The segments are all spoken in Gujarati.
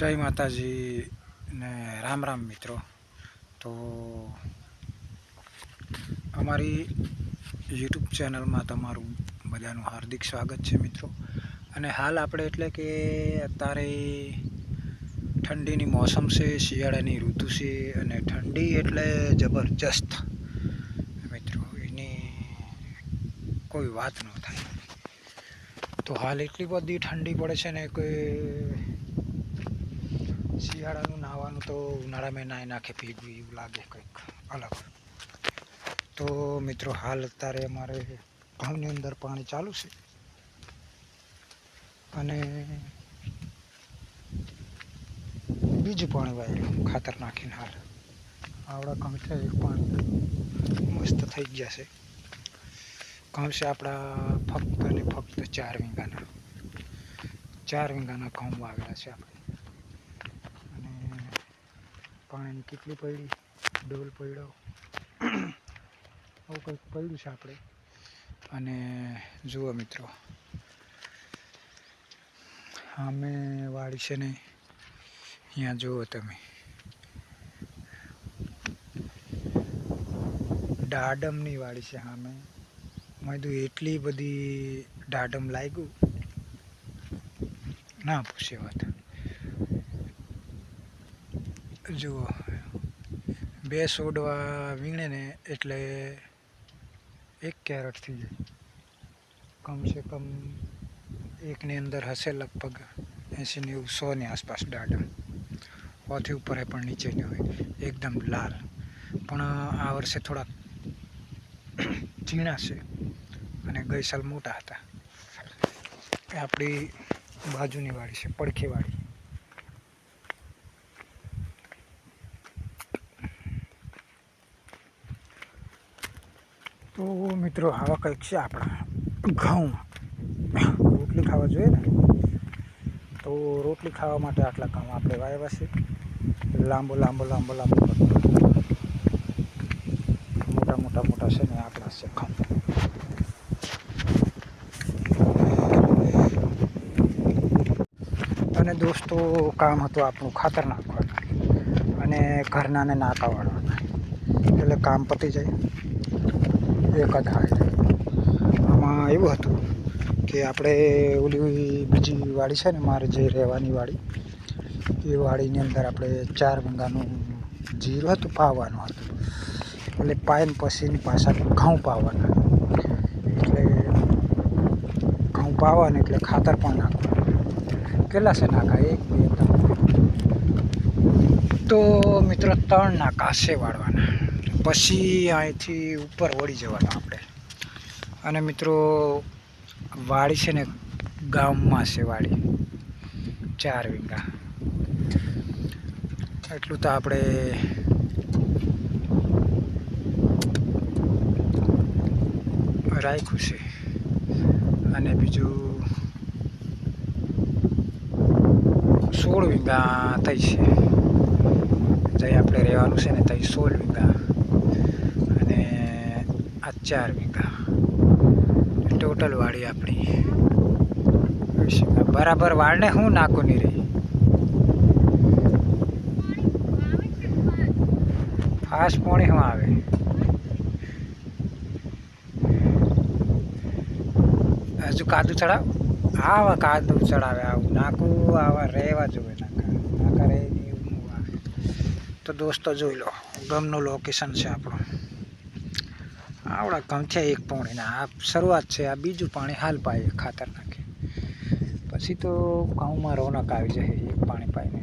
જય માતાજી ને રામ રામ મિત્રો. તો અમારી યુટ્યુબ ચેનલમાં તમારું બધાનું હાર્દિક સ્વાગત છે મિત્રો. અને હાલ આપણે એટલે કે અત્યારે ઠંડીની મોસમ છે, શિયાળાની ઋતુ છે અને ઠંડી એટલે જબરજસ્ત. મિત્રો, એની કોઈ વાત ન થાય. તો હાલ એટલી બધી ઠંડી પડે છે ને કે શિયાળાનું નાહવાનું તો ઉનાળામાં નાહી નાખે ભેગું એવું લાગે કંઈક અલગ. તો મિત્રો, હાલ અત્યારે અમારે ઘઉંની અંદર પાણી ચાલુ છે. અને બીજું પાણી વાયેલું, ખાતર નાખીને હાલ. આવડા એક પાણી મસ્ત થઈ ગયા છે છે આપણા ફક્ત ને ફક્ત ચાર વીંગાના. ચાર વીંગાના ઘઉં વાવેલા છે આપણે. પાણીની કેટલી પડી ડોલ પડ્યો આવું કંઈક પડ્યું છે આપણે અને જુઓ મિત્રો, અમે વાડી છે ને અહીંયા જુઓ તમે. દાડમની વાડી છે સામે મેં કીધું એટલી બધી દાડમ લાગ્યું. ના પૂછે વાત. જુઓ બે સોડવા વીણે ને એટલે એક કેરેટ થઈ જાય કમસે કમ એકની અંદર હશે લગભગ એંસી નેવું, સોની આસપાસ દાડમ હોથી ઉપર પણ નીચે નહીં હોય, એકદમ લાલ. પણ આ વર્ષે થોડાક ઝીણા છે અને ગઈ સાલ મોટા હતા. આપણી બાજુની વાડી છે, પડખી વાડી તો મિત્રો આવા કંઈક છે આપણા ઘઉં રોટલી ખાવા જોઈએ ને? તો રોટલી ખાવા માટે આટલા ઘઉં આપણે વાવ્યા છે. લાંબો લાંબો લાંબો લાંબો મોટા મોટા મોટા છે ને આપણા છે ઘઉં અને દોસ્તો, કામ હતું આપણું ખાતર નાખવાનું. અને ઘરનાને વાળવાના. એટલે કામ પતી જાય. એક જ આમાં એવું હતું કે આપણે ઓલી બીજી વાડી છે ને, મારે જે રહેવાની વાડી, એ વાડીની અંદર આપણે ચાર મંગાનું જીરું હતું, પાવાનું હતું. એટલે પાયન પછીની પાછા ઘઉં પાવાના. એટલે ઘઉં પાવાના એટલે ખાતર પણ નાખવાનું. કેટલા છે નાકા? એક, બે તો મિત્રો, ત્રણ નાકા છે વાળવાના. પછી અહીંથી ઉપર વળી જવાનું આપણે. અને મિત્રો, વાડી છે ને, ગામમાં છે વાડી. ચાર વીંગા. એટલું તો આપણે રાખ્યું છે. અને બીજું સોળ વીંગા થઈ છે. જઈ આપણે રહેવાનું છે ને ત્યાં સોળ વીંગા. આ ચાર વીઘા. ટોટલ વાડી આપણી બરાબર વાળને હું નાખું નહીં રહી ફાસ્ટ પોણી હું આવે? હજુ કાદુ ચડાવ? આવા કાદુ ચડાવે, આવું નાખું, આવા રહેવા જોઈએ નાકા નાકા રહે તો દોસ્તો જોઈ લો. ગમનું લોકેશન છે આપણું. આવડા કામ છે એક પોણીના આ શરૂઆત છે, આ બીજું પાણી હાલ પાય ખાતર નાખે પછી તો ઘઉંમાં રોનક આવી જાય, એક પાણી પાઈને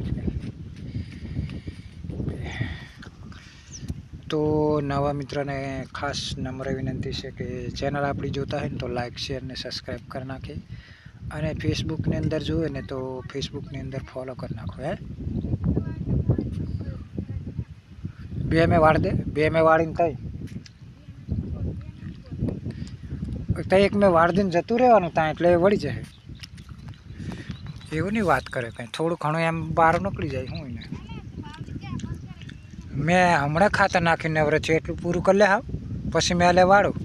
તો નવા મિત્રને ખાસ નમ્ર વિનંતી છે કે ચેનલ આપણી જોતા હોય ને તો લાઇક શેર ને સબસ્ક્રાઈબ કરી નાખે. અને ફેસબુકની અંદર જોઈએ ને તો ફેસબુકની અંદર ફોલો કરી નાખો, હે. બે મેં વાળ દે, બે મેં વાળીને કઈ. ત્યાં એક મેં વાળ દઈને જતું રહેવાનું ત્યાં એટલે વળી જાય. એવું નહીં વાત કરે કંઈ. થોડું ઘણું એમ બહાર નીકળી જાય હું એને. મેં હમણાં ખાતર નાખીને છે એટલું પૂરું કરી લે હા પછી મેં લે વાળું.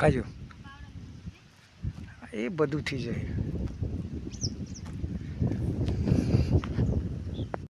કહ્યું એ બધું થઈ જાય.